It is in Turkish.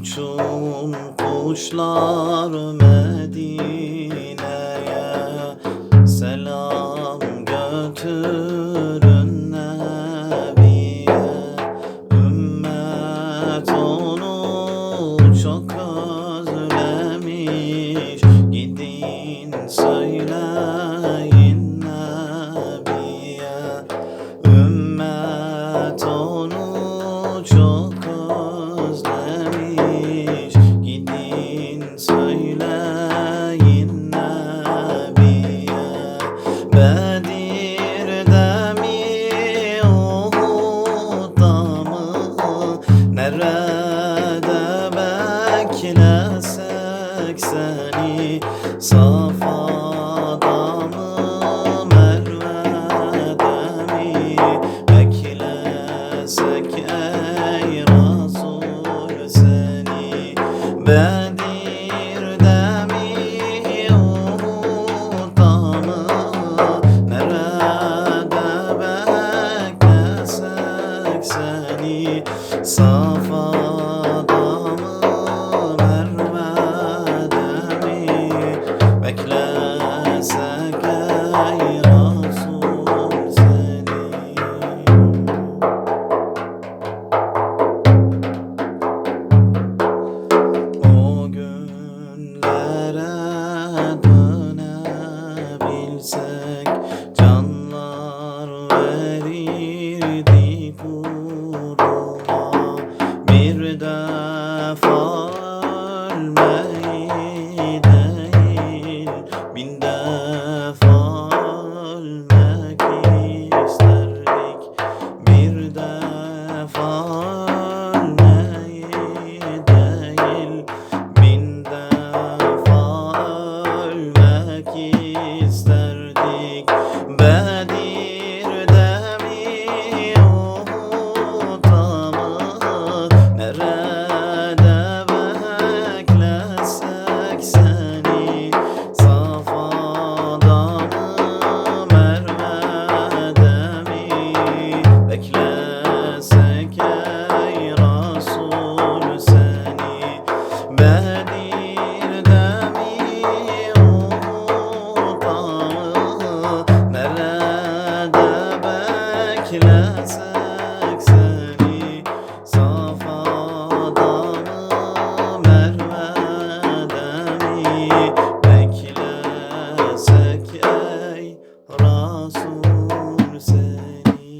Uçun kuşlar Medine'ye. Selam götürün Nebiye. Ümmet onu çok özlemiş. Gidin söyleyin Bedir'de mi Uhud'da Nerede beklesek seni? Safa'da mı Merve'de mi Beklesek ey Nerede beklesek seni Safa isterdik. Bedir'de mi Uhud'da beklesek seni? Safa'da mı Merve'de Beklesek